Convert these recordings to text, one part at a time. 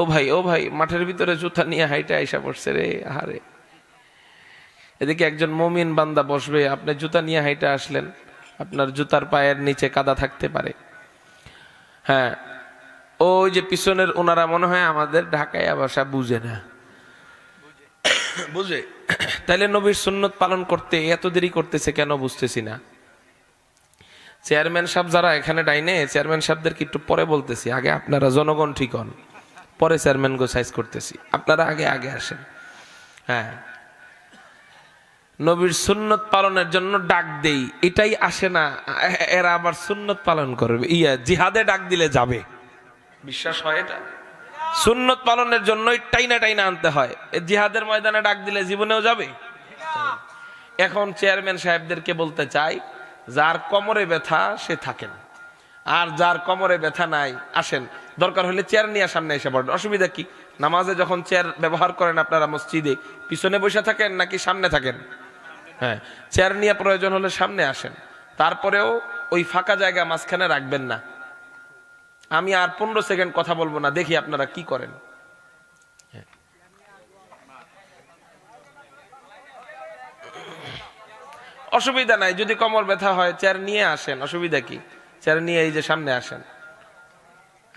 ও ভাই ও ভাই মাঠের ভিতরে জুতা নিয়ে হাইটে আইসা পড়ছে রে আহারে। এদিকে একজন মমিন বান্দা বসবে আপনি জুতা নিয়ে হাইটে আসলেন আপনার জুতার পায়ের নিচে কাদা থাকতে পারে। হ্যাঁ ওই যে পিছনের ওনারা মনে হয় আমাদের ঢাকায় ভাষা বুঝে না। বুঝে। তাইলে নবীর সুন্নত পালন করতে এত দেরি করতেছে কেন বুঝতেছি না। চেয়ারম্যান সাহেব যারা এখানে ডাইনে চেয়ারম্যান সাহেবদেরকে একটু পরে বলতেছি আগে আপনারা জনগণ ঠিক হন। পরে চেয়ারম্যান গো সাইজ করতেছি। আপনারা আগে আগে আসেন। হ্যাঁ। নবীর সুন্নত পালনের জন্য ডাক দেই। এটাই আসে না। এরা আবার সুন্নত পালন করবে ইয়া, জিহাদে ডাক দিলে যাবে। বিশ্বাস হয় এটা? সুন্নত পালনের জন্যই টাইনা টাইনা আনতে হয়। জিহাদের ময়দানে ডাক দিলে জীবনেও যাবে? এখন চেয়ারম্যান সাহেবদেরকে বলতে চাই, যার কোমরে ব্যথা সে থাকেন। আর যার কোমরে ব্যথা নাই, আসেন। দরকার হলে চেয়ার নিয়ে সামনে এসে পড়েন অসুবিধা কি? নামাজে যখন চেয়ার ব্যবহার করেন আপনারা মসজিদে, পিছনে বসে থাকেন নাকি সামনে থাকেন? হ্যাঁ চেয়ার নিয়ে প্রয়োজন হলে সামনে আসেন। তারপরেও ওই ফাঁকা জায়গা মাঝখানে রাখবেন না। আমি আর পনেরো সেকেন্ড কথা বলব না, দেখি আপনারা কি করেন। অসুবিধা নাই, যদি কমর ব্যথা হয় চেয়ার নিয়ে আসেন। অসুবিধা কি? চেয়ার নিয়ে এই যে সামনে আসেন।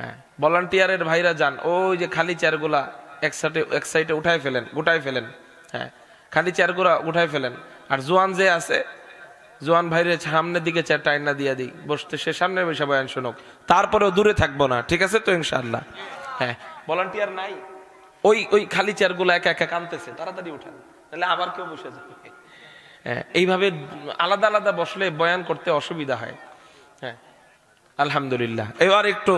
হ্যাঁ। ভলান্টিয়ারের ভাইরা যান ওই যে খালি চেয়ারগুলা এক সাইডে এক সাইডে উঠাই ফেলেন গোটাই ফেলেন হ্যাঁ। খালি চেয়ারগুলা উঠাই ফেলেন। আর জোয়ান যে আছে জোয়ান ভাইরে সামনের দিকে চেয়ার টাইনা দিয়ে দিই বসতে সে সামনে বসে বয়ান শুনুক তারপরেও দূরে থাকব না ঠিক আছে তো ইনশাল্লাহ হ্যাঁ। ভলান্টিয়ার নাই ওই ওই খালি চেয়ারগুলো একা একা কানতেছে তাড়াতাড়ি উঠান তাহলে আবার কেউ বসে যাবে। হ্যাঁ, এইভাবে আলাদা আলাদা বসলে বয়ান করতে অসুবিধা হয় হ্যাঁ। আলহামদুলিল্লাহ। এবার একটু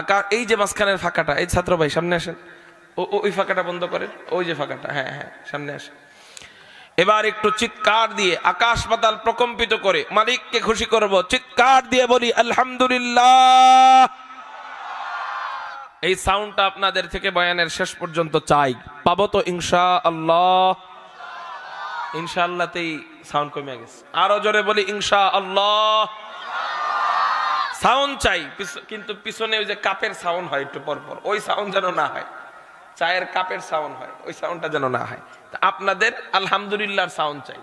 আকা এই যে মাঝখানের ফাঁকাটা, এই ছাত্র ভাই সামনে আসেন। ও ওই ফাঁকাটা বন্ধ করেন, ওই যে ফাঁকাটা হ্যাঁ হ্যাঁ সামনে আসেন। এবার একটু চিৎকার দিয়ে আকাশ পাতাল প্রকম্পিত করে মালিককে খুশি করব। চিৎকার দিয়ে বলি, আলহামদুলিল্লাহ! এই সাউন্ডটা আপনাদের থেকে বয়ানের শেষ পর্যন্ত চাই। পাবো তো ইনশা আল্লাহ ইনশাআল্লাহতেই সাউন্ড কমে গেছে। আরও জোরে বলি ইনশা আল্লাহ সাউন্ড চাই কিন্তু পিছনে ওই যে কাপের সাউন্ড হয় একটু পরপর পর। ওই সাউন্ড যেন না হয়। চায়ের কাপের সাউন্ড হয়, ওই সাউন্ডটা যেন না হয়। আপনাদের আলহামদুলিল্লাহর সাউন্ড চাই।